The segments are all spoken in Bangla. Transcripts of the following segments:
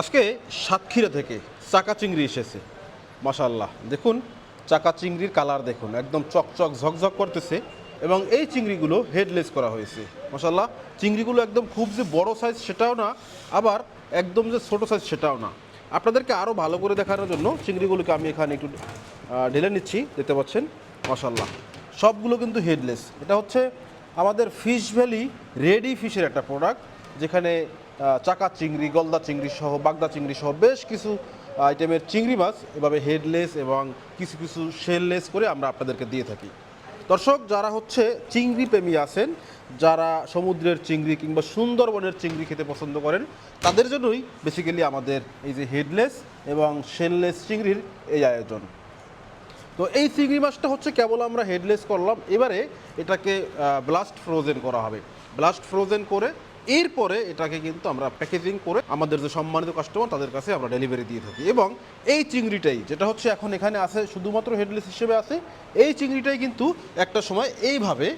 আজকে সাতক্ষীরা থেকে চাকা চিংড়ি এসেছে মাশাল্লাহ দেখুন, চাকা চিংড়ির কালার দেখুন, একদম চকচক, ঝকঝক করতেছে এবং এই চিংড়িগুলো হেডলেস করা হয়েছে মাশাল্লাহ চিংড়িগুলো একদম খুব যে বড় সাইজ সেটাও না, আবার একদম যে ছোট সাইজ সেটাও না। আপনাদেরকে আরও ভালো করে দেখানোর জন্য চিংড়িগুলোকে আমি এখানে একটু ঢেলে নিচ্ছি, দেখতে পাচ্ছেন মাশাল্লাহ সবগুলো কিন্তু হেডলেস এটা হচ্ছে আমাদের ফিশ ভ্যালি রেডি ফিশের একটা প্রোডাক্ট যেখানে চাকা চিংড়ি, গলদা চিংড়ি সহ, বাগদা চিংড়ি সহ বেশ কিছু আইটেমের চিংড়ি মাছ, এভাবে হেডলেস এবং কিছু কিছু শেললেস করে আমরা আপনাদেরকে দিয়ে থাকি। দর্শক, যারা হচ্ছে চিংড়ি প্রেমী আছেন, যারা সমুদ্রের চিংড়ি কিংবা সুন্দরবনের চিংড়ি খেতে পছন্দ করেন, তাদের জন্যই বেসিক্যালি আমাদের এই যে হেডলেস এবং শেললেস চিংড়ির এই আয়োজন। তো এই চিংড়ি মাছটা হচ্ছে কেবল আমরা হেডলেস করলাম, এবারে এটাকে ব্লাস্ট ফ্রোজেন করা হবে। ব্লাস্ট ফ্রোজেন করে এরপরে এটাকে কিন্তু আমরা প্যাকেজিং করে আমাদের যে সম্মানিত কাস্টমার তাদের কাছে আমরা ডেলিভারি দিয়ে থাকি। এবং এই চিংড়িটাই, যেটা হচ্ছে এখন এখানে আছে, শুধুমাত্র হেডলেস হিসেবে আছে, এই চিংড়িটাই কিন্তু একটা সময় এইভাবে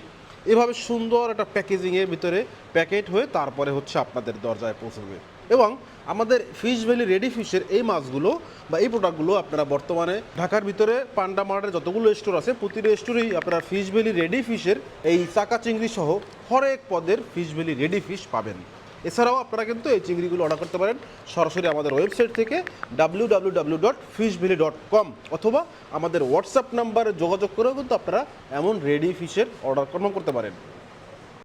এভাবে সুন্দর একটা প্যাকেজিংয়ের ভিতরে প্যাকেট হয়ে তারপরে হচ্ছে আপনাদের দরজায় পৌঁছবে। এবং আমাদের ফিশ ভ্যালি রেডি ফিশের এই মাছগুলো বা এই প্রোডাক্টগুলো আপনারা বর্তমানে ঢাকার ভিতরে, পান্ডা মার্টের যতগুলো স্টোর আছে, প্রতিটি স্টোরেই আপনারা ফিশ ভ্যালি রেডি ফিশের এই চাকা চিংড়ি সহ হরেক পদের ফিশ ভ্যালি রেডি ফিশ পাবেন। এছাড়াও আপনারা কিন্তু এই চিংড়িগুলো অর্ডার করতে পারেন সরাসরি আমাদের ওয়েবসাইট থেকে ডাব্লিউ ডট ডট কম অথবা আমাদের হোয়াটসঅ্যাপ নাম্বারে যোগাযোগ করেও কিন্তু আপনারা এমন রেডি ফিশের অর্ডার কনফার্ম করতে পারেন।